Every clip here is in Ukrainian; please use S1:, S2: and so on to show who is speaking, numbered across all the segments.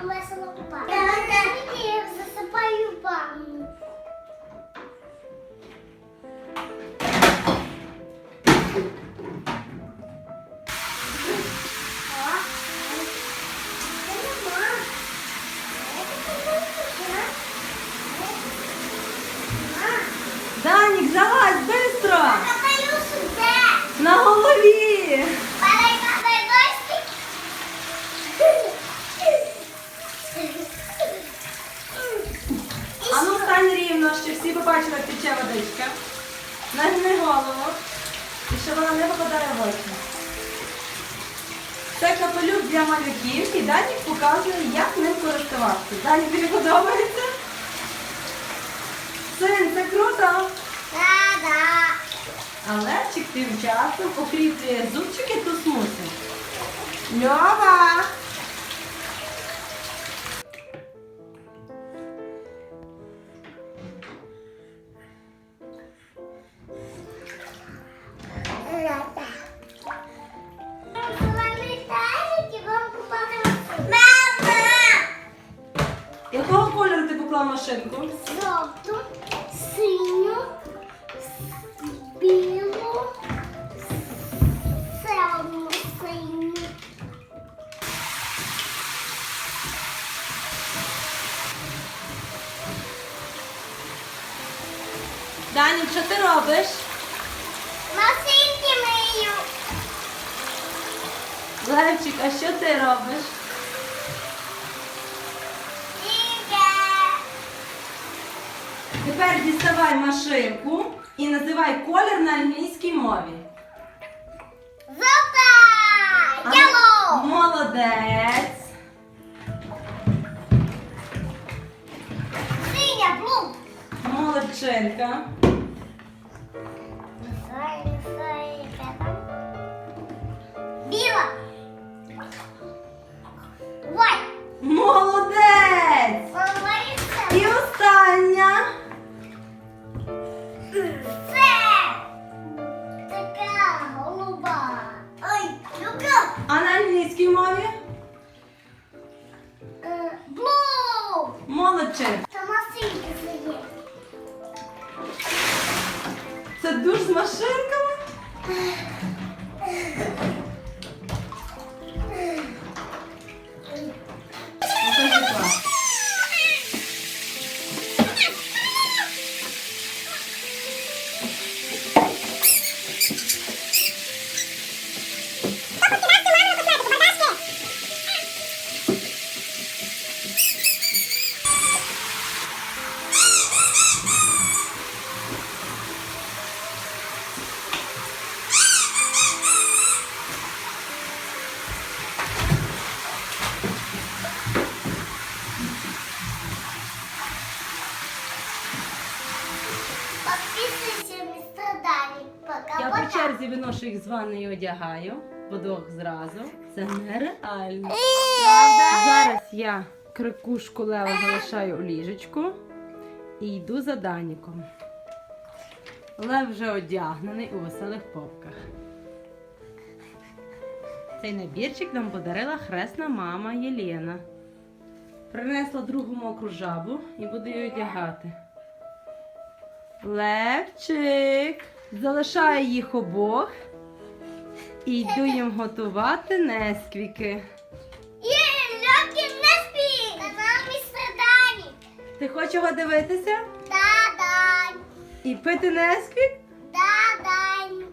S1: começa
S2: no outro passo. Рівно, щоб всі побачили, як тече водичка. Нагни голову. І щоб вона не попадає в очі. Це капелюх для малюків і Данік показує, як ним користуватися. Данік, тобі подобається? Син, це круто!
S1: Да-да.
S2: А Левчик тим часом покріплює зубчики тусмуси. Льова! Кольору машинку?
S1: Жовту, синю, білу, синю, синю.
S2: Данік, що ти робиш?
S1: Машинки мию.
S2: Левчик, а що ти робиш? Тепер діставай машинку і називай колір на англійській мові.
S1: Жовта!
S2: А-
S1: Yellow!
S2: Молодець.
S1: Синя, blue.
S2: Молодчинка.
S1: Біла.
S2: Молодчинка.
S1: Та масинки сидять.
S2: Це душ з машинками?
S1: Підписуйся, містер Дані. Пока,
S2: Я по черзі виношу їх з ванни і одягаю. По двох зразу. Це нереально. Зараз я крикушку Лео залишаю у ліжечку і йду за Даніком. Лев вже одягнений у веселих попках. Цей набірчик нам подарила хресна мама Єлена. Принесла другу мокру жабу і буду її одягати. Левчик залишаю їх обох і йду їм готувати несквіки.
S1: Є, Льокі, не спи. Канал містер Дані.
S2: Ти хочеш його дивитися
S1: Да, Дань.
S2: і пити несквік?
S1: Да, Дань.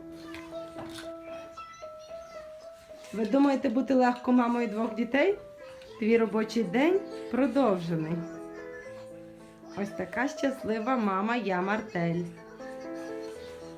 S2: Ви думаєте бути легко мамою двох дітей? Твій робочий день продовжений. Ось така щаслива мама я Мартель.